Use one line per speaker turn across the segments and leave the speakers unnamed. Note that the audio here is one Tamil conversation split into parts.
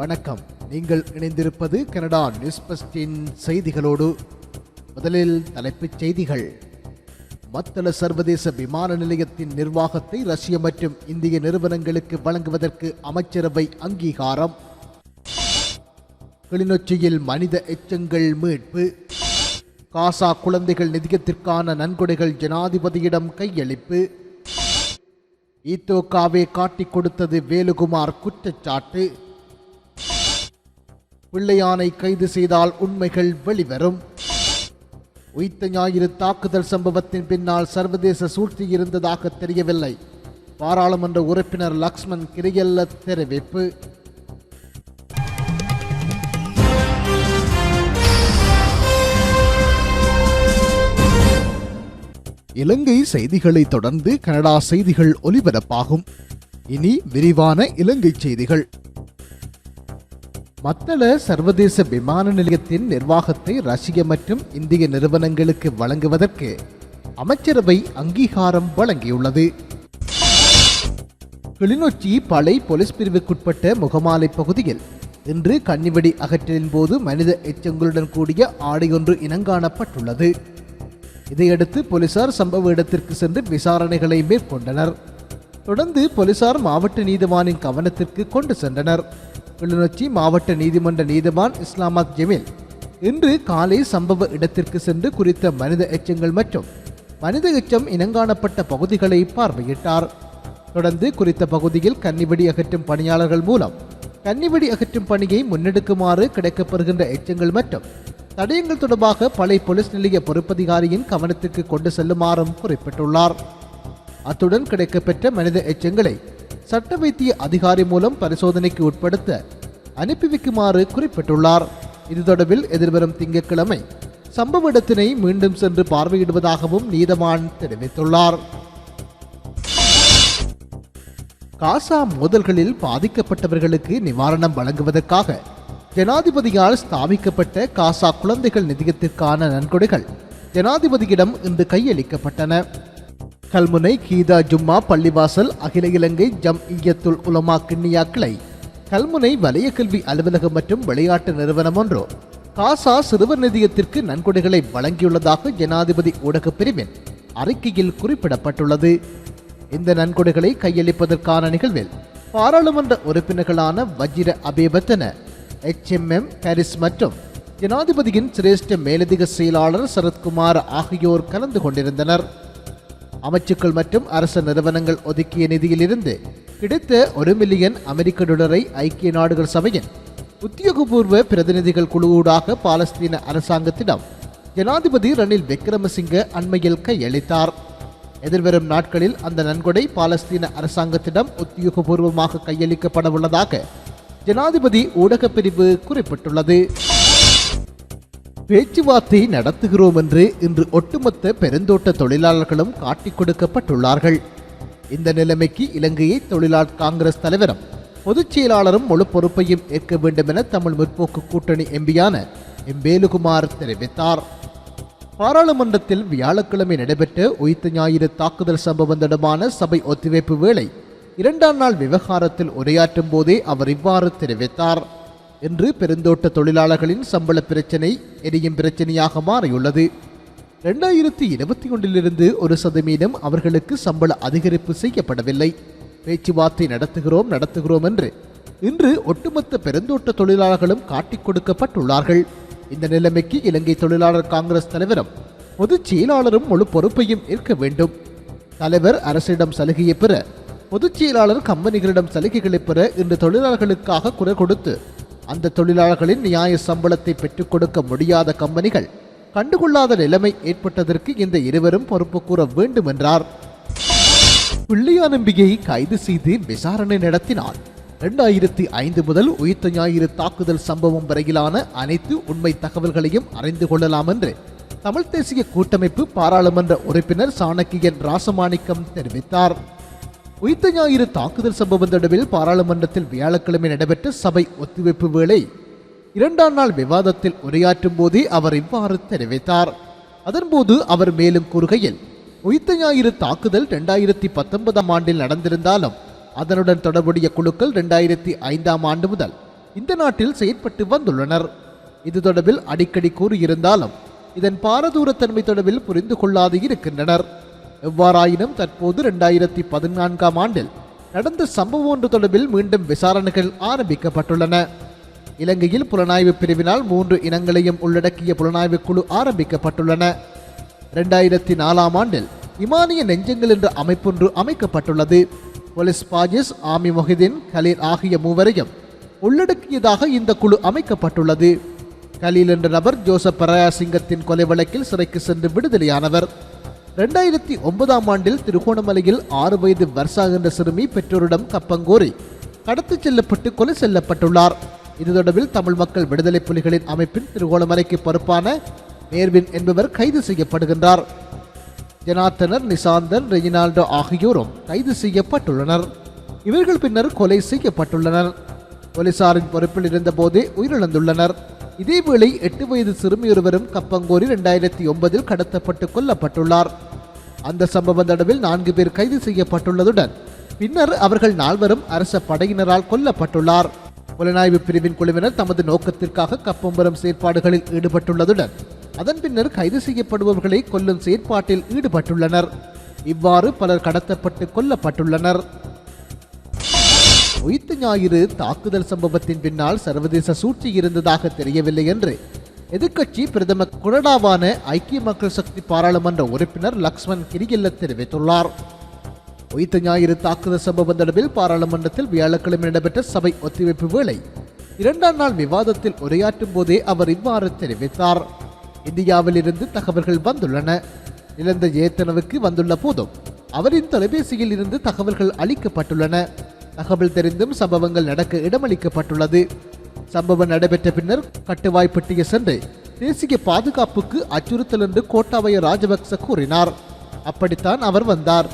வணக்கம். நீங்கள் இணைந்திருப்பது கனடா நியூஸ் பஸ்டின் செய்திகளோடு. முதலில் தலைப்புச் செய்திகள். மத்தள சர்வதேச விமான நிலையத்தின் நிர்வாகத்தை ரஷ்ய மற்றும் இந்திய நிறுவனங்களுக்கு வழங்குவதற்கு அமைச்சரவை அங்கீகாரம். கிளிநொச்சியில் மனித எச்சங்கள் மீட்பு. காசா குழந்தைகள் நிதியத்திற்கான நன்கொடைகள் ஜனாதிபதியிடம் கையளிப்பு. ஈத்தோகாவே காட்டிக் கொடுத்தது வேலுகுமார் குற்றச்சாட்டு. பிள்ளையானை கைது செய்தால் உண்மைகள் வெளிவரும். உயிர்த்த ஞாயிறு தாக்குதல் சம்பவத்தின் பின்னால் சர்வதேச சூழ்ச்சி இருந்ததாக தெரியவில்லை. பாராளுமன்ற உறுப்பினர் லக்ஷ்மண் கிரியல்ல தெரிவிப்பு. இலங்கை செய்திகளை தொடர்ந்து கனடா செய்திகள் ஒலிபரப்பாகும். இனி விரிவான இலங்கை செய்திகள். மத்தள சர்வதேச விமான நிலையத்தின் நிர்வாகத்தை ரஷ்ய மற்றும் இந்திய நிறுவனங்களுக்கு வழங்குவதற்கு அமைச்சரவை அங்கீகாரம் வழங்கியுள்ளது. கிளிநொச்சி பளை போலீஸ் பிரிவுக்குட்பட்ட முகமாலை பகுதியில் இன்று கன்னிவெடி அகற்றலின் போது மனித எச்சங்களுடன் கூடிய ஆடையொன்று இனங்காணப்பட்டுள்ளது. இதையடுத்து போலீசார் சம்பவ இடத்திற்கு சென்று விசாரணைகளை மேற்கொண்டனர். தொடர்ந்து போலீசார் மாவட்ட நீதிவானின் கவனத்திற்கு கொண்டு சென்றனர். கிளிநொச்சி மாவட்ட நீதிமன்ற நீதிமான் இஸ்லாமாத் ஜெமீல் இன்று காலை சம்பவ இடத்திற்கு சென்று குறித்த மனித எச்சங்கள் மற்றும் மனித எச்சம் இனங்காணப்பட்ட பகுதிகளை பார்வையிட்டார். தொடர்ந்து குறித்த பகுதியில் கன்னிவெடி அகற்றும் பணியாளர்கள் மூலம் கன்னிவெடி அகற்றும் பணியை முன்னெடுக்குமாறு கிடைக்கப்பெறுகின்ற எச்சங்கள் மற்றும் தடயங்கள் தொடர்பாக பழைய போலீஸ் நிலைய பொறுப்பதிகாரியின் கவனத்துக்கு கொண்டு செல்லுமாறும் குறிப்பிட்டுள்ளார். அத்துடன் கிடைக்கப்பெற்ற மனித எச்சங்களை சட்ட வைத்திய அதிகாரி மூலம் பரிசோதனைக்கு உட்படுத்த அனுப்பி வைக்குமாறு குறிப்பிட்டுள்ளார். இது தொடர்பில் எதிர்வரும் திங்கட்கிழமை சம்பவ இடத்தினை மீண்டும் சென்று பார்வையிடுவதாகவும் நீதவான் தெரிவித்துள்ளார். காசா மோதல்களில் பாதிக்கப்பட்டவர்களுக்கு நிவாரணம் வழங்குவதற்காக ஜனாதிபதியால் ஸ்தாபிக்கப்பட்ட காசா குழந்தைகள் நிதியத்திற்கான நன்கொடைகள் ஜனாதிபதியிடம் இன்று கையளிக்கப்பட்டன. கல்முனை கீதா ஜும்மா பள்ளிவாசல் அகில இலங்கை ஜம் இயத்துல் உலமா கிண்ணியா கிளை கல்முனை வலய கல்வி அலுவலகம் மற்றும் விளையாட்டு நிறுவனம் ஒன்று. காசா சிறுவர் நிதியத்திற்கு நன்கொடைகளை வழங்கியுள்ளதாக ஜனாதிபதி ஊடகப் பிரிவின் அறிக்கையில் குறிப்பிடப்பட்டுள்ளது. இந்த நன்கொடைகளை கையளிப்பதற்கான நிகழ்வில் பாராளுமன்ற உறுப்பினர்களான வஜிர அபேபத்தன எச்எம்எம் ஹாரிஸ் மற்றும் ஜனாதிபதியின் சிரேஷ்ட மேலதிக செயலாளர் சரத்குமார் ஆகியோர் கலந்து கொண்டிருந்தனர். அமைச்சுக்கள் மற்றும் அரச நிறுவனங்கள் ஒதுக்கிய நிதியிலிருந்து கிடைத்த ஒரு மில்லியன் அமெரிக்க டாலரை ஐக்கிய நாடுகள் சபையின் உத்தியோகபூர்வ பிரதிநிதிகள் குழுவூடாக பாலஸ்தீன அரசாங்கத்திடம் ஜனாதிபதி ரணில் விக்ரமசிங்க அண்மையில் கையளித்தார். எதிர்வரும் நாட்களில் அந்த நன்கொடை பாலஸ்தீன அரசாங்கத்திடம் உத்தியோகபூர்வமாக கையளிக்கப்பட உள்ளதாக ஜனாதிபதி ஊடகப் பிரிவு குறிப்பிட்டுள்ளது. பேச்சுவார்த்தை நடத்துகிறோம் என்று இன்று ஒட்டுமொத்த பெருந்தோட்ட தொழிலாளர்களும் காட்டிக் கொடுக்கப்பட்டுள்ளார்கள். இந்த நிலைமைக்கு இலங்கையை தொழிலாளர் காங்கிரஸ் தலைவரும் பொதுச் செயலாளரும் முழு பொறுப்பையும் ஏற்க வேண்டும் என தமிழ் முற்போக்கு கூட்டணி எம்பியான எம். வேலுகுமார் தெரிவித்தார். பாராளுமன்றத்தில் வியாழக்கிழமை நடைபெற்ற உயிர்த்த ஞாயிறு தாக்குதல் சம்பவம் தொடர்பான சபை ஒத்திவைப்பு வேளை இரண்டாம் நாள் விவகாரத்தில் உரையாற்றும் போதே அவர் இவ்வாறு தெரிவித்தார். இன்று பெருந்தோட்ட தொழிலாளர்களின் சம்பள பிரச்சினை எரியும் பிரச்சனையாக மாறியுள்ளது. இரண்டாயிரத்தி இருபத்தி ஒன்றிலிருந்து ஒரு சதவீதம் அவர்களுக்கு சம்பள அதிகரிப்பு செய்யப்படவில்லை. பேச்சுவார்த்தை நடத்துகிறோம் நடத்துகிறோம் என்று இன்று ஒட்டுமொத்த பெருந்தோட்ட தொழிலாளர்களும் காட்டிக் கொடுக்கப்பட்டுள்ளார்கள். இந்த நிலைமைக்கு இலங்கை தொழிலாளர் காங்கிரஸ் தலைவரும் பொதுச் செயலாளரும் முழு பொறுப்பையும் ஏற்க வேண்டும். தலைவர் அரசிடம் சலுகையை பெற பொதுச் செயலாளர் கம்பெனிகளிடம் சலுகைகளை பெற இன்று தொழிலாளர்களுக்காக குரல் கொடுத்து அந்த தொழிலாளர்களின் நியாய சம்பளத்தை பெற்றுக் கொடுக்க முடியாத கம்பெனிகள் கண்டுகொள்ளாத நிலைமை ஏற்பட்டதற்கு இந்த இருவரும் பொறுப்பு கூற வேண்டும் என்றார் பிள்ளையானம்பியை கைது செய்து விசாரணை நடத்தினார். இரண்டாயிரத்தி ஐந்து முதல் உயிர்த்த ஞாயிறு தாக்குதல் சம்பவம் வரையிலான அனைத்து உண்மை தகவல்களையும் அறிந்து கொள்ளலாம் என்று தமிழ் தேசிய கூட்டமைப்பு பாராளுமன்ற உறுப்பினர் சாணக்கியன் ராசமாணிக்கம் தெரிவித்தார். உயிர்த்த ஞாயிறு தாக்குதல் சம்பவம் தொடர்பில் பாராளுமன்றத்தில் வியாழக்கிழமை நடைபெற்ற சபை ஒத்திவைப்பு வேளை இரண்டாம் நாள் விவாதத்தில் உரையாற்றும் போதே அவர் இவ்வாறு தெரிவித்தார். அதன்போது அவர் மேலும் கூறுகையில் உயிர்த்த ஞாயிறு தாக்குதல் இரண்டாயிரத்தி பத்தொன்பதாம் ஆண்டில் நடந்திருந்தாலும் அதனுடன் தொடர்புடைய குழுக்கள் இரண்டாயிரத்தி ஐந்தாம் ஆண்டு முதல் இந்த நாட்டில் செயற்பட்டு வந்துள்ளனர். இது தொடர்பில் அடிக்கடி கூறியிருந்தாலும் இதன் பாரதூரத்தன்மை தொடர்பில் புரிந்து கொள்ளாது இருக்கின்றனர். எவ்வாறாயினும் தற்போது இரண்டாயிரத்தி பதினான்காம் ஆண்டில் நடந்த சம்பவம் ஒன்று தொடர்பில் மீண்டும் விசாரணைகள் ஆரம்பிக்கப்பட்டுள்ளன. இலங்கையில் புலனாய்வு பிரிவினால் மூன்று இனங்களையும் உள்ளடக்கிய புலனாய்வு குழு ஆரம்பிக்கப்பட்டுள்ளன. இரண்டாயிரத்தி நாலாம் ஆண்டில் இமானிய நெஞ்சங்கள் என்ற அமைப்பொன்று அமைக்கப்பட்டுள்ளது. போலீஸ் பாஜிஸ் ஆமி மொஹிதீன் கலீல் ஆகிய மூவரையும் உள்ளடக்கியதாக இந்த குழு அமைக்கப்பட்டுள்ளது. கலீல் என்ற நபர் ஜோசப் பராசிங்கத்தின் கொலை வழக்கில் சிறைக்கு சென்று விடுதலையானவர். ரெண்டாயிரத்தி ஒன்பதாம் ஆண்டில் திருகோணமலையில் ஆறு வயது வர்ஷா என்ற சிறுமி பெற்றோரிடம் கப்பங்கோரி கடத்திச் செல்லப்பட்டு கொலை செல்லப்பட்டுள்ளார். இது தொடர்பில் தமிழ் மக்கள் விடுதலை புலிகளின் அமைப்பின் திருகோணமலைக்கு பொறுப்பான நேர்வின் என்பவர் கைது செய்யப்படுகின்றார். ஜனார்த்தனர் நிசாந்தன் ரெஜினால்டோ ஆகியோரும் கைது செய்யப்பட்டுள்ளனர். இவர்கள் பின்னர் கொலை செய்யப்பட்டுள்ளனர். போலீசாரின் பொறுப்பில் இருந்தபோதே உயிரிழந்துள்ளனர். இதேவேளை எட்டு வயது சிறுமியொருவரும் கப்பங்கோரி இரண்டாயிரத்தி ஒன்பதில் கடத்தப்பட்டு கொல்லப்பட்டுள்ளார். அந்த சம்பவ தடவில் நான்கு பேர் கைது செய்யப்பட்டுள்ளதுடன் பின்னர் அவர்கள் நால்வரும் அரச படையினரால் கொல்லப்பட்டுள்ளார். புலனாய்வு பிரிவின் குழுவினர் தமது நோக்கத்திற்காக கப்பம்பரம் செயற்பாடுகளில் ஈடுபட்டுள்ளதுடன் அதன் பின்னர் கைது செய்யப்படுபவர்களை கொல்லும் செயற்பாட்டில் ஈடுபட்டுள்ளனர். இவ்வாறு பலர் கடத்தப்பட்டு கொல்லப்பட்டுள்ளனர். உயிர்த்த ஞாயிறு தாக்குதல் சம்பவத்தின் பின்னால் சர்வதேச சூழ்ச்சி இருந்ததாக தெரியவில்லை என்று எதிர்க்கட்சி பிரதம குரடாவான ஐக்கிய மக்கள் சக்தி பாராளுமன்ற உறுப்பினர் லக்ஷ்மண் கிரிகில்ல தெரிவித்துள்ளார். உயிர்த்த ஞாயிறு தாக்குதல் சம்பவம் தொடர்பில் பாராளுமன்றத்தில் வியாழக்கிழமை நடைபெற்ற சபை ஒத்திவைப்பு வேளை இரண்டாம் நாள் விவாதத்தில் உரையாற்றும் போதே அவர் இவ்வாறு தெரிவித்தார். இந்தியாவில் இருந்து தகவல்கள் வந்துள்ளன. இழந்த ஏத்தனவுக்கு வந்துள்ள போதும் அவரின் தொலைபேசியில் இருந்து தகவல்கள் அளிக்கப்பட்டுள்ளன. தகவல் தெரிந்தும் சம்பவங்கள் நடக்க இடமளிக்கப்பட்டுள்ளது. சம்பவம் நடைபெற்ற பின்னர் கட்டுவாய்ப்பட்டிய சென்று தேசிய பாதுகாப்புக்கு அச்சுறுத்தல் என்று கோட்டாபய ராஜபக்ச கூறினார். அப்படித்தான் அவர் வந்தார்.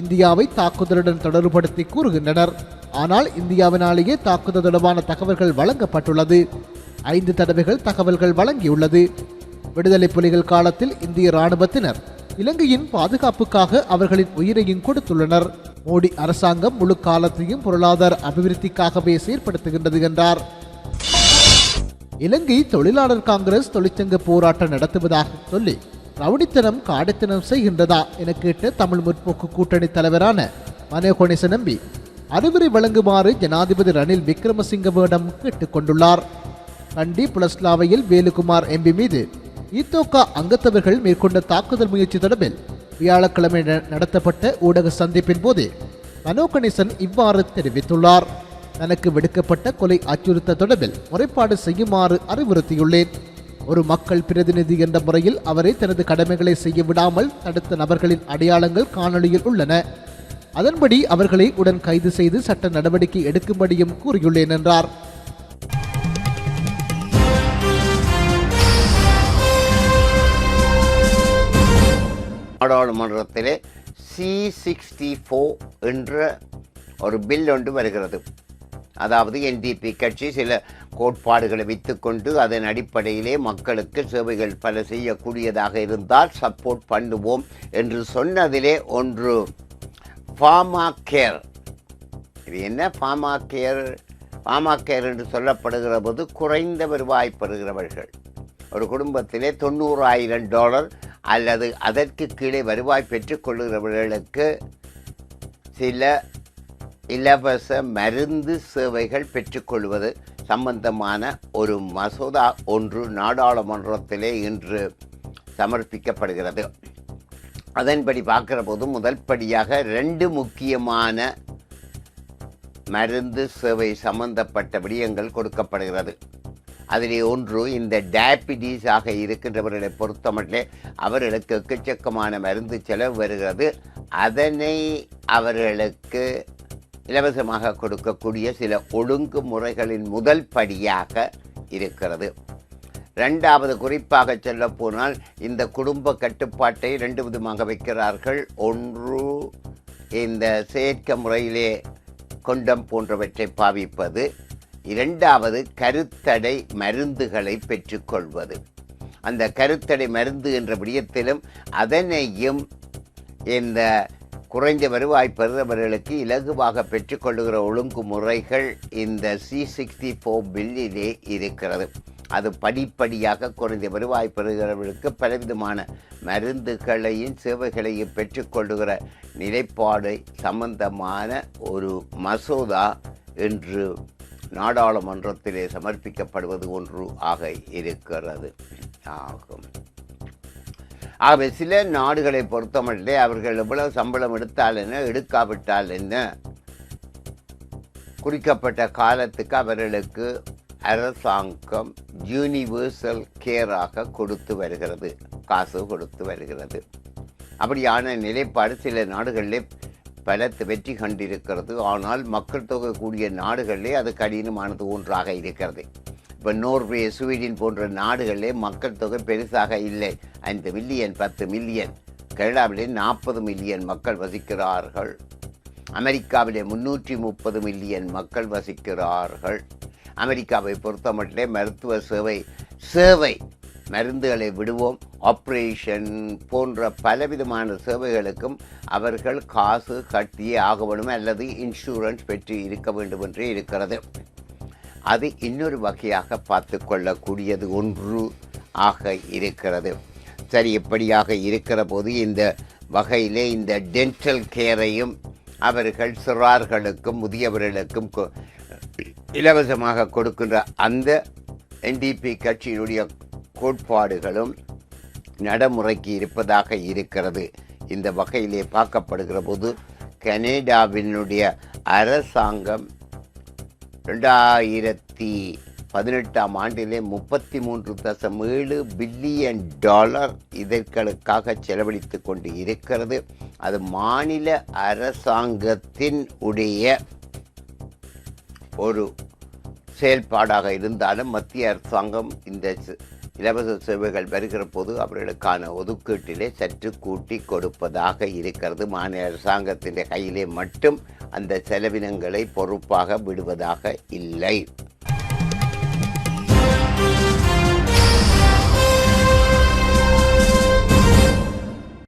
இந்தியாவை தாக்குதலுடன் தொடர்புபடுத்தி கூறுகின்றனர். ஆனால் இந்தியாவினாலேயே தாக்குதல் தொடர்பான தகவல்கள் வழங்கப்பட்டுள்ளது. ஐந்து தடவைகள் தகவல்கள் வழங்கியுள்ளது. விடுதலை புலிகள் காலத்தில் இந்திய ராணுவத்தினர் இலங்கையின் பாதுகாப்புக்காக அவர்களின் உயிரையும் கொடுத்துள்ளனர். மோடி அரசாங்கம் முழு காலத்தையும் பொருளாதார அபிவிருத்திக்காகவே செயற்படுத்துகின்றது என்றார். இலங்கை தொழிலாளர் காங்கிரஸ் தொழிற்சங்க போராட்டம் நடத்துவதாக சொல்லி ரவுடித்தனம் காடைத்தனம் செய்கின்றதா என கேட்ட தமிழ் முற்போக்கு கூட்டணி தலைவரான மனோகணேச நம்பி அறிவுரை வழங்குமாறு ஜனாதிபதி ரணில் விக்ரமசிங்கவிடம் கேட்டுக்கொண்டுள்ளார் கண்டி புலஸ்லாவையில் வேலுகுமார் எம்பி மீது இத்தோகா அங்கத்தவர்கள் மேற்கொண்ட தாக்குதல் முயற்சி தொடர்பில் வியாழக்கிழமை ந- நடத்தப்பட்ட ஊடக சந்திப்பின் போது மனோ கணேசன் இவ்வாறு தெரிவித்துள்ளார். தனக்கு விடுக்கப்பட்ட கொலை அச்சுறுத்த தொடர்பில் முறைப்பாடு செய்யுமாறு அறிவுறுத்தியுள்ளேன். ஒரு மக்கள் பிரதிநிதி என்ற முறையில் அவரை தனது கடமைகளை செய்ய விடாமல் தடுத்த நபர்களின் அடையாளங்கள் காணொளியில் உள்ளன. அதன்படி அவர்களை உடன் கைது செய்து சட்ட நடவடிக்கை எடுக்கும்படியும் கூறியுள்ளேன் என்றார்.
நாடாளுமன்றத்திலே சி சிக்ஸ்டி ஃபோர் என்ற ஒரு பில் ஒன்று வருகிறது. அதாவது என்டிபி கட்சி சில கோட்பாடுகளை வைத்துக்கொண்டு அதன் அடிப்படையிலே மக்களுக்கு சேவைகள் பல செய்யக்கூடியதாக இருந்தால் சப்போர்ட் பண்ணுவோம் என்று சொன்னதிலே ஒன்று. ஃபார்மா கேர் இது என்ன? ஃபார்மா கேர் ஃபார்மா கேர் என்று சொல்லப்படுகிற போது குறைந்த வருவாய் பெறுகிறவர்கள். ஒரு குடும்பத்திலே தொண்ணூறாயிரம் டாலர் அல்லது அதற்கு கீழே வருவாய் பெற்றுக்கொள்கிறவர்களுக்கு சில இலவச மருந்து சேவைகள் பெற்றுக்கொள்வது சம்பந்தமான ஒரு மசோதா ஒன்று நாடாளுமன்றத்திலே இன்று சமர்ப்பிக்கப்படுகிறது. அதன்படி பார்க்கிற போது முதல் படியாக ரெண்டு முக்கியமான மருந்து சேவை சம்பந்தப்பட்ட விடயங்கள் கொடுக்கப்படுகிறது. அதிலே ஒன்று இந்த டயபிட்டிஸ் ஆக இருக்கின்றவர்களை பொறுத்தமட்டிலே அவர்களுக்கு எக்கச்சக்கமான மருந்து செலவு வருகிறது. அதனை அவர்களுக்கு இலவசமாக கொடுக்கக்கூடிய சில ஒழுங்கு முறைகளின் முதல் படியாக இருக்கிறது. ரெண்டாவது குறிப்பாக சொல்ல போனால் இந்த குடும்ப கட்டுப்பாட்டை ரெண்டு விதமாக வைக்கிறார்கள். ஒன்று இந்த செயற்கை முறையிலே கொண்டம் போன்றவற்றை பாவிப்பது. இரண்டாவது கருத்தடை மருந்துகளை பெற்றுக்கொள்வது. அந்த கருத்தடை மருந்து என்ற விடயத்திலும் அதனையும் இந்த குறைந்த வருவாய் பெறுபவர்களுக்கு இலகுவாக பெற்றுக்கொள்ளுகிற ஒழுங்குமுறைகள் இந்த சி சிக்ஸ்டி ஃபோர் பில்லிலே இருக்கிறது. அது படிப்படியாக குறைந்த வருவாய் பெறுகிறவர்களுக்கு பலவிதமான மருந்துகளையும் சேவைகளையும் பெற்றுக்கொள்ளுகிற நிலைப்பாடு சம்பந்தமான ஒரு மசோதா இன்று நாடாளுமன்றத்திலே சமர்ப்பிக்கப்படுவது ஒன்று ஆக இருக்கிறது. ஆகும். ஆகவே சில நாடுகளை பொறுத்தமட்டிலே அவர்கள் எவ்வளவு சம்பளம் எடுத்தால் என்ன எடுக்காவிட்டால் என்ன குறிக்கப்பட்ட காலத்துக்கு அவர்களுக்கு அரசாங்கம் யூனிவர்சல் கேராக கொடுத்து வருகிறது காசு கொடுத்து வருகிறது. அப்படியான நிலைப்பாடு சில நாடுகளில் பலத்து வெற்றி கண்டிருக்கிறது. ஆனால் மக்கள் தொகை கூடிய நாடுகளிலே அது கடினமானது ஒன்றாக இருக்கிறது. இப்போ நோர்வே ஸ்வீடன் போன்ற நாடுகளிலே மக்கள் தொகை பெருசாக இல்லை. ஐந்து மில்லியன் பத்து மில்லியன் கனடாவிலே நாற்பது மில்லியன் மக்கள் வசிக்கிறார்கள். அமெரிக்காவிலே முன்னூற்றி முப்பது மில்லியன் மக்கள் வசிக்கிறார்கள். அமெரிக்காவை பொறுத்தமட்டிலே மருத்துவ சேவை சேவை மருந்துகளை விடுவோம். ஆப்ரேஷன் போன்ற பலவிதமான சேவைகளுக்கும் அவர்கள் காசு கட்டியே ஆக வேண்டும் அல்லது இன்சூரன்ஸ் பெற்று இருக்க வேண்டும் என்று இருக்கிறது. அது இன்னொரு வகையாக பார்த்து கொள்ளக்கூடியது ஒன்று ஆக இருக்கிறது. சரி இப்படியாக இருக்கிற போது இந்த வகையிலே இந்த டென்டல் கேரையும் அவர்கள் சிறார்களுக்கும் முதியவர்களுக்கும் கொ- இலவசமாக கொடுக்கின்ற அந்த என்டிபி கட்சியினுடைய கோட்பாடுகளும் நடைமுறைக்கு இருப்பதாக இருக்கிறது. இந்த வகையிலே பார்க்கப்படுகிற போது கனேடாவினுடைய அரசாங்கம் ரெண்டாயிரத்தி பதினெட்டாம் ஆண்டிலே முப்பத்தி மூன்று தசம் ஏழு பில்லியன் டாலர் இதற்களுக்காக செலவழித்து கொண்டு இருக்கிறது. அது மாநில அரசாங்கத்தின் உடைய ஒரு செயல்பாடாக இருந்தாலும் மத்திய அரசாங்கம் இந்த இலவச சேவைகள் வருகிற போது அவர்களுக்கான ஒதுக்கீட்டிலே சற்று கூட்டி கொடுப்பதாக இருக்கிறது. மாநில அரசாங்கத்தின் கையிலே மட்டும் அந்த செலவினங்களை பொறுப்பாக விடுவதாக இல்லை.